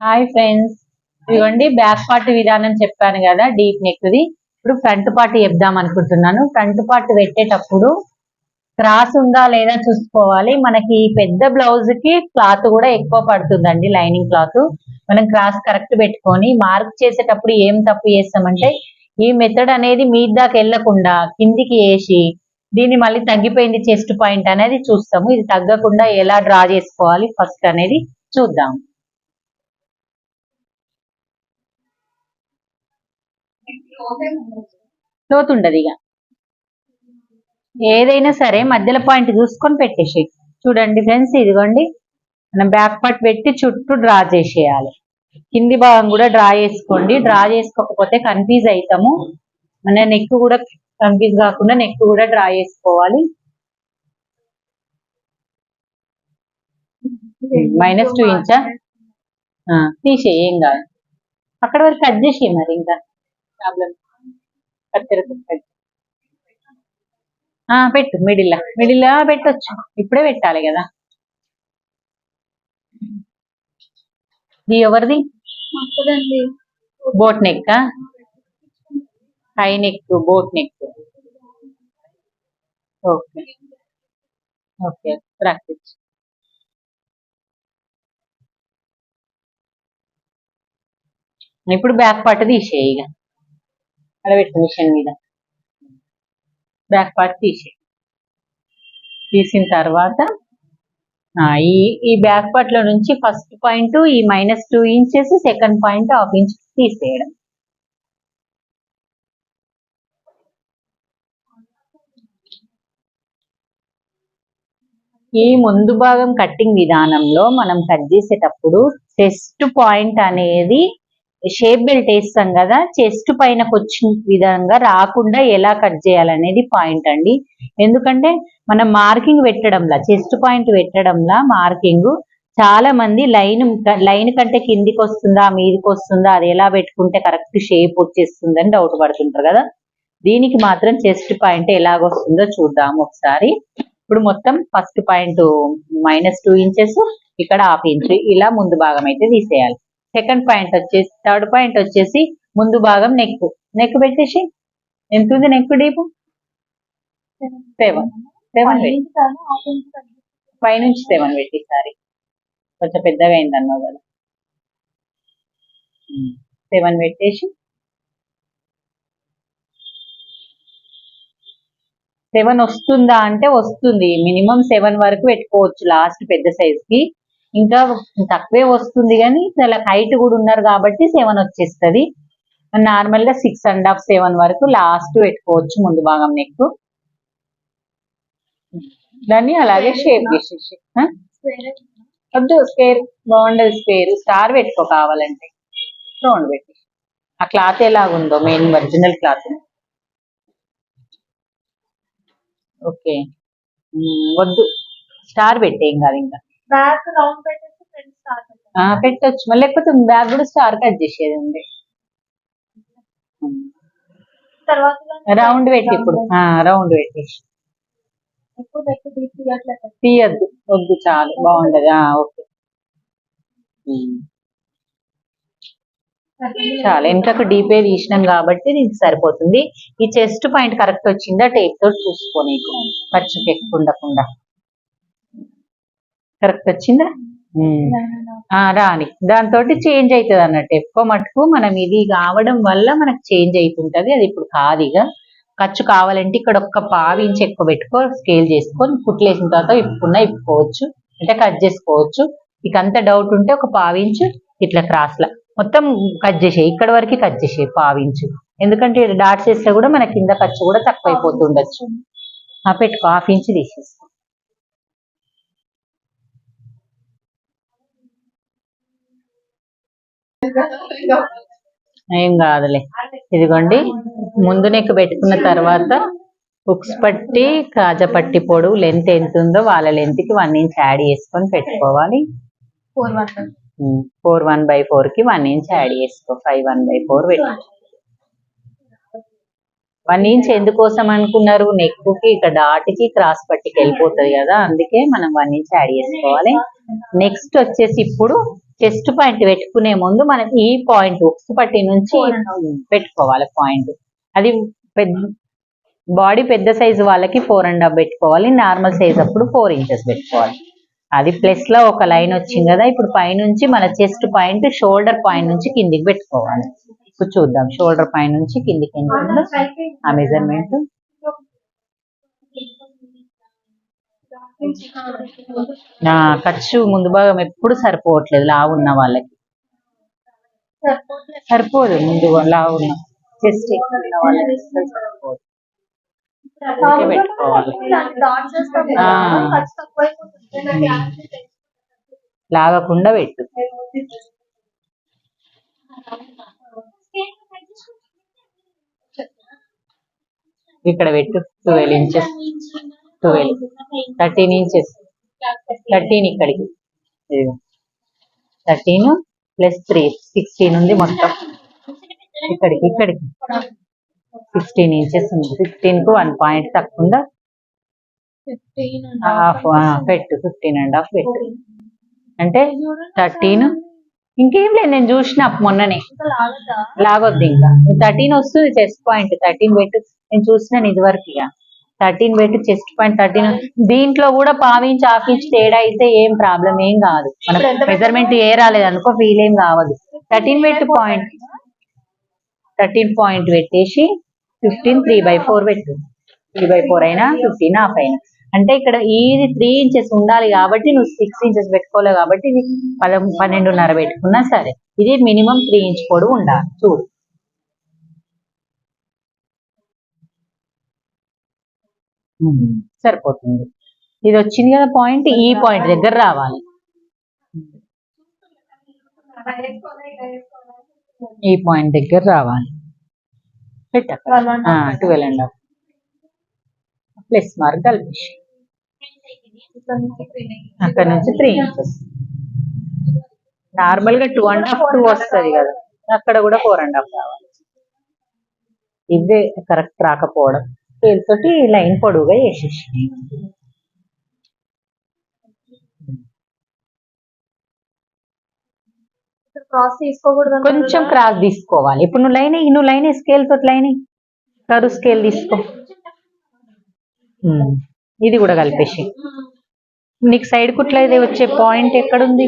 Hi friends ఇదిగోండి back part విధానం చెప్పాను కదా డీప్ నెక్ది ఇప్పుడు ఫ్రంట్ పార్ట్ చెప్దాం అనుకుంటున్నాను. ఫ్రంట్ పార్ట్ పెట్టేటప్పుడు క్రాస్ ఉందా లేదా చూసుకోవాలి. మనకి పెద్ద బ్లౌజ్కి క్లాత్ కూడా ఎక్కువ పడుతుందండి లైనింగ్ క్లాత్ మనం క్రాస్ కరెక్ట్ పెట్టుకొని మార్క్ చేసేటప్పుడు ఏం తప్పు చేస్తామంటే ఈ మెథడ్ అనేది మీ దాకా వెళ్ళకుండా కిందికి వేసి దీన్ని మళ్ళీ తగ్గిపోయింది చెస్ట్ పాయింట్ అనేది చూస్తాము. ఇది తగ్గకుండా ఎలా డ్రా చేసుకోవాలి ఫస్ట్ అనేది చూద్దాం. లోతు ఉండదు ఇక. ఏదైనా సరే మధ్యలో పాయింట్ చూసుకొని పెట్టేసి చూడండి ఫ్రెండ్స్ ఇదిగోండి. మనం బ్యాక్ పార్ట్ పెట్టి చుట్టూ డ్రా చేసేయాలి. కింది భాగం కూడా డ్రా చేసుకోండి. డ్రా చేసుకోకపోతే కన్ఫ్యూజ్ అవుతాము మన నెక్ కూడా కన్ఫ్యూజ్ కాకుండా నెక్ కూడా డ్రా చేసుకోవాలి. మైనస్ టూ ఇంచా తీసేయి ఏం కాదు. అక్కడ వరకు కట్ చేసి మరి ఇంకా. ప్రాబ్లం పెట్టు మిడిల్ మిడిల్ పెట్టొచ్చు. ఇప్పుడే పెట్టాలి కదా. ఇది ఎవరిది? Boat neck high neck boat neck okay okay practice ఇప్పుడు బ్యాక్ పార్ట్ తీసేయి ఇక. అక్కడ పెట్టు మిషన్ మీద. బ్యాక్ పార్ట్ తీసే తీసిన తర్వాత ఈ ఈ బ్యాక్ పార్ట్లో నుంచి ఫస్ట్ పాయింట్ ఈ minus two inches second point half inch తీసేయడం. ఈ ముందు భాగం కట్టింగ్ విధానంలో మనం కట్ చేసేటప్పుడు టెస్ట్ పాయింట్ అనేది షేప్ బెల్ట్ వేస్తాం కదా చెస్ట్ పైనకు వచ్చిన విధంగా రాకుండా ఎలా కట్ చేయాలనేది పాయింట్ అండి. ఎందుకంటే మనం మార్కింగ్ పెట్టడంలా చెస్ట్ పాయింట్ పెట్టడంలా మార్కింగ్ చాలా మంది లైన్ లైన్ కంటే కిందికి వస్తుందా మీదికి వస్తుందా అది ఎలా పెట్టుకుంటే కరెక్ట్ షేప్ వచ్చేస్తుందని డౌట్ పడుతుంటారు కదా. దీనికి మాత్రం చెస్ట్ పాయింట్ ఎలాగొస్తుందో చూద్దాం ఒకసారి. ఇప్పుడు మొత్తం first point minus two inches ఇక్కడ హాఫ్ ఇంచ్ ఇలా ముందు భాగం అయితే తీసేయాలి. సెకండ్ పాయింట్ వచ్చేసి థర్డ్ పాయింట్ వచ్చేసి ముందు భాగం నెక్ నెక్ పెట్టేసి ఎంత ఉంది నెక్ డీపు? సెవెన్. సెవెన్ పెట్టి. పైనుంచి సెవెన్ పెట్టి సారీ కొంచెం పెద్దగా అయింది అన్నావు కదా. సెవెన్ పెట్టేసి సెవెన్ వస్తుందా అంటే వస్తుంది. మినిమం సెవెన్ వరకు పెట్టుకోవచ్చు లాస్ట్ పెద్ద సైజ్కి ఇంకా తక్కువే వస్తుంది కానీ చాలా హైట్ కూడా ఉన్నారు కాబట్టి సెవెన్ వచ్చేస్తుంది. నార్మల్గా సిక్స్ అండ్ హాఫ్ సెవెన్ వరకు లాస్ట్ పెట్టుకోవచ్చు ముందు భాగం నెక్ దాన్ని అలాగే షేప్ చేసేసి వద్దు స్పేర్ బాగుండదు స్పేర్ స్టార్ పెట్టుకో కావాలంటే. రౌండ్ పెట్టి. ఆ క్లాత్ ఎలాగుందో మెయిన్ ఒరిజినల్ క్లాత్ ఓకే. వద్దు. స్టార్ పెట్టేం కాదు ఇంకా. బ్యాక్ రౌండ్ పెట్టేసి ఫ్రంట్ స్టార్ట్ ఆ, పెట్టొచ్చు. మళ్ళీ లేకపోతే బ్యాగ్ కూడా స్టార్ కట్ చేసేది ఉంది తర్వాత రౌండ్ పెట్టి ఇప్పుడు. రౌండ్ పెట్టేసి తీయద్దు. వద్దు చాలు. బాగుండదు. ఓకే. చాలా. వెనకకు డీపే తీసినాం కాబట్టి నీకు సరిపోతుంది. ఈ చెస్ట్ పాయింట్ కరెక్ట్ వచ్చిందా? టేప్ తోటి చూసుకో నీకు. ఖర్చుకి ఎక్కువ ఉండకుండా. కరెక్ట్ వచ్చిందా? రాని. దాంతో చేంజ్ అవుతుంది అన్నట్టు. ఎక్కువ మటుకు మనం ఇది కావడం వల్ల మనకు చేంజ్ అవుతుంటది అది ఇప్పుడు కాదు ఇక. ఖర్చు కావాలంటే ఇక్కడ ఒక్క పావు ఇంచ్ ఎక్కువ పెట్టుకో స్కేల్ చేసుకొని కుట్లేసిన తర్వాత ఇప్పుకున్నా ఇప్పుకోవచ్చు. అంటే కట్ చేసుకోవచ్చు. ఇక అంత డౌట్ ఉంటే ఒక పావు ఇంచు ఇట్లా క్రాస్ లా. మొత్తం కట్ చేసేయి. ఇక్కడ వరకు కట్ చేసేయి పావు ఇంచు. ఎందుకంటే డాట్స్ వేస్తే కూడా మన కింద ఖర్చు కూడా తక్కువ అయిపోతుండొచ్చు ఆ పెట్టుకో. హాఫ్ ఇంచ్ తీసేసుకో. ఏం కాదులే. ఇదిగోండి ముందు నెక్కు పెట్టుకున్న తర్వాత హుక్స్ పట్టి కాజా పట్టి పొడవు లెంత్ ఎంత ఉందో వాళ్ళ లెంత్కి వన్ ఇంచ్ యాడ్ చేసుకొని పెట్టుకోవాలి. ఫోర్ వన్ బై ఫోర్కి వన్ ఇంచ్ యాడ్ చేసుకో. ఫైవ్ వన్ బై ఫోర్ పెట్టు. వన్ ఇంచ్ ఎందుకోసం అనుకున్నారు? నెక్కి ఇక్కడ డాట్కి క్రాస్ పట్టికి వెళ్ళిపోతుంది కదా అందుకే మనం వన్ ఇంచ్ యాడ్ చేసుకోవాలి. నెక్స్ట్ వచ్చేసి ఇప్పుడు చెస్ట్ పాయింట్ పెట్టుకునే ముందు మనం ఈ పాయింట్ ఉక్సు పట్టి నుంచి. పెట్టుకోవాలి పాయింట్. అది పెద్ద బాడీ పెద్ద సైజు వాళ్ళకి ఫోర్ అండ్ హాఫ్ పెట్టుకోవాలి. నార్మల్ సైజ్ అప్పుడు ఫోర్ ఇంచెస్ పెట్టుకోవాలి. అది ప్లస్లో ఒక లైన్ వచ్చింది కదా ఇప్పుడు పైనుంచి మన చెస్ట్ పాయింట్ షోల్డర్ పాయింట్ నుంచి కిందికి పెట్టుకోవాలి. ఇప్పుడు చూద్దాం షోల్డర్ పాయింట్ నుంచి కిందికి ఎంత ఆ మెజర్మెంట్ ఖర్చు ముందు భాగం ఎప్పుడు సరిపోవట్లేదు లావు ఉన్న వాళ్ళకి. సరిపోదు ముందు లావు ఉన్న చెస్ట్ ఎక్కువ ఉన్న వాళ్ళకి సరిపోదు. లాగకుండా పెట్టు. ఇక్కడ పెట్టు twelve inches twelve thirteen inches thirteen ఇక్కడికి. థర్టీన్ ప్లస్ త్రీ సిక్స్టీన్ ఉంది మొత్తం. ఇక్కడికి ఇక్కడికి. సిక్స్టీన్ ఇంచెస్ ఉంది. సిక్స్టీన్కు వన్ పాయింట్ తక్కువ హాఫ్ పెట్టు ఫిఫ్టీన్ అండ్ హాఫ్ పెట్టు. అంటే థర్టీన్ ఇంకేం లేదు నేను చూసిన మొన్ననే. లాగొద్దు? ఇంకా. థర్టీన్ వస్తుంది చెస్ట్ పాయింట్. థర్టీన్ పెట్టు. నేను చూసినాను ఇది వరకు ఇక. థర్టీన్ పెట్టు చెస్ట్ పాయింట్ థర్టీన్ దీంట్లో కూడా పావించి హాఫ్ ఇంచ్ తేడా అయితే ఏం ప్రాబ్లం ఏం కాదు. మన మెజర్మెంట్ ఏ రాలేదు అనుకో ఫీల్ ఏం కావద్దు థర్టీన్ పెట్టు పాయింట్ థర్టీన్ పాయింట్ పెట్టేసి ఫిఫ్టీన్ త్రీ బై ఫోర్ పెట్టు. త్రీ బై ఫోర్ అయినా ఫిఫ్టీన్ హాఫ్ అయినా. అంటే ఇక్కడ ఇది త్రీ ఇంచెస్ ఉండాలి కాబట్టి నువ్వు సిక్స్ ఇంచెస్ పెట్టుకోలేవు కాబట్టి ఇది పద పన్నెండున్నర పెట్టుకున్నా సరే. ఇది మినిమం త్రీ ఇంచ్ పొడవు ఉండాలి. చూడు. సరిపోతుంది. ఇది వచ్చింది కదా పాయింట్ ఈ పాయింట్ దగ్గర రావాలి. ఈ పాయింట్ దగ్గర రావాలి. Twelve and half. Plus mark కలిపేసి అక్కడ నుంచి త్రీ ఇంచెస్. నార్మల్గా టూ అండ్ హాఫ్ టూ వస్తుంది కదా. అక్కడ కూడా ఫోర్ అండ్ హాఫ్ రావాలి. ఇదే కరెక్ట్ రాకపోవడం. స్కేల్ తోటి లైన్ పొడవుగా వేసేసి. క్రాస్ తీసుకోకూడదు కొంచెం క్రాస్ తీసుకోవాలి. ఇప్పుడు నువ్వు లైన్ నువ్వు లైన్ స్కేల్ తోటి లైన్ కరు స్కేల్ తీసుకో. ఇది కూడా కలిపేసి. నీకు సైడ్ కుట్ల ఇది వచ్చే పాయింట్ ఎక్కడుంది?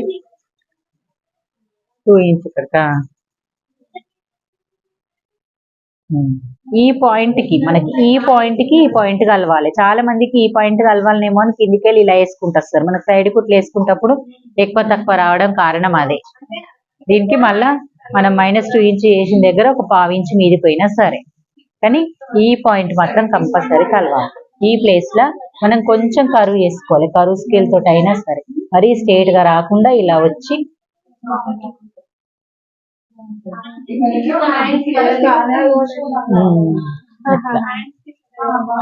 టూ ఇంచ్ ఇక్కడకా ఉమ్, ఈ పాయింట్కి మనకి ఈ పాయింట్కి ఈ పాయింట్ కలవాలి. చాలా మందికి ఈ పాయింట్ కలవాలనేమో అని కిందికి వెళ్ళి ఇలా వేసుకుంటారు సార్. మనకు సైడ్ కుట్లు వేసుకుంటప్పుడు ఎక్కువ తక్కువ రావడం కారణం అదే. దీనికి మళ్ళా మనం మైనస్ టూ ఇంచ్ వేసిన దగ్గర ఒక పావు ఇంచ్ మీది పోయినా సరే. కానీ ఈ పాయింట్ మాత్రం కంపల్సరీ కలవాలి. ఈ ప్లేస్లో మనం కొంచెం కరువు వేసుకోవాలి. కరువు స్కేల్ తోటి అయినా సరే. మరీ స్ట్రేట్గా రాకుండా ఇలా వచ్చి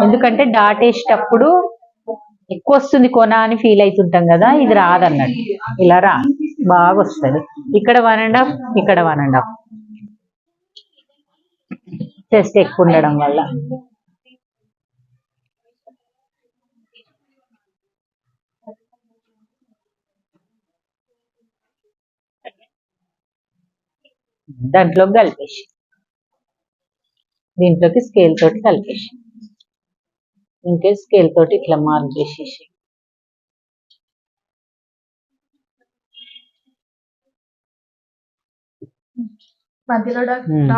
ఎందుకంటే డాట్ వేసేటప్పుడు ఎక్కువ వస్తుంది కొన అని ఫీల్ అవుతుంటాం కదా ఇది రాదన్నట్టు. ఇలా రా బాగా వస్తుంది ఇక్కడ వన్ అండ్ హాఫ్ ఇక్కడ వన్ అండ్ హాఫ్ చెస్ట్ ఎక్కువ ఉండడం వల్ల. దాంట్లోకి కలిపేసి. దీంట్లోకి స్కేల్ తోటి కలిపేసి. ఇంకే స్కేల్ తోటి ఇట్లా మార్క్ చేసేసి. Hmm. Hmm.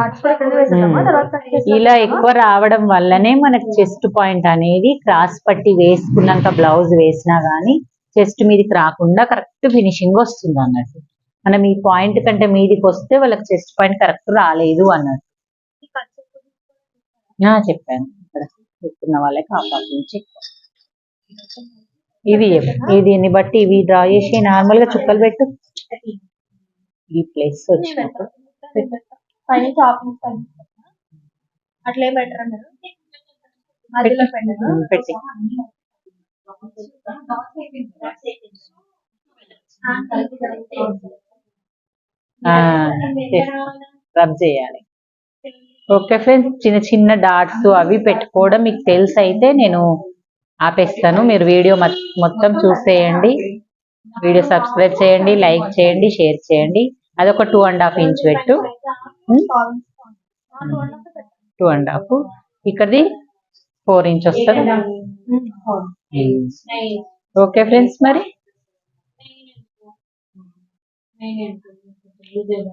ఇలా ఎక్కువ రావడం వల్లనే మనకి చెస్ట్ పాయింట్ అనేది క్రాస్ పట్టి వేసుకున్నాక బ్లౌజ్ వేసినా గానీ చెస్ట్ మీదకి రాకుండా కరెక్ట్ ఫినిషింగ్ వస్తుంది అన్నట్టు. మనం ఈ పాయింట్ కంటే మీదికి వస్తే వాళ్ళకి చెస్ట్ పాయింట్ కరెక్ట్ రాలేదు అన్నట్టు ఆ, చెప్పాను. ఇక్కడ చెప్తున్న వాళ్ళకి ఆ నుంచి ఇవి ఇవి దీన్ని బట్టి ఇవి? డ్రా చేసి నార్మల్గా చుక్కలు పెట్టు. ఈ ప్లేస్ వచ్చినప్పుడు. అట్లే బెటర్ అన్నారు. పెట్టి. రబ్ చేయాలి ఓకే ఫ్రెండ్స్ చిన్న చిన్న డాట్స్ అవి పెట్టుకోవడం మీకు తెలుసు అయితే నేను ఆపేస్తాను. మీరు వీడియో మొత్తం చూసేయండి. వీడియో సబ్స్క్రైబ్ చేయండి లైక్ చేయండి షేర్ చేయండి. అదొక టూ అండ్ హాఫ్ ఇంచ్ పెట్టు. టూ అండ్ హాఫ్ ఇక్కడది ఫోర్ ఇంచ్ వస్తుంది ఓకే ఫ్రెండ్స్ మరి? నేను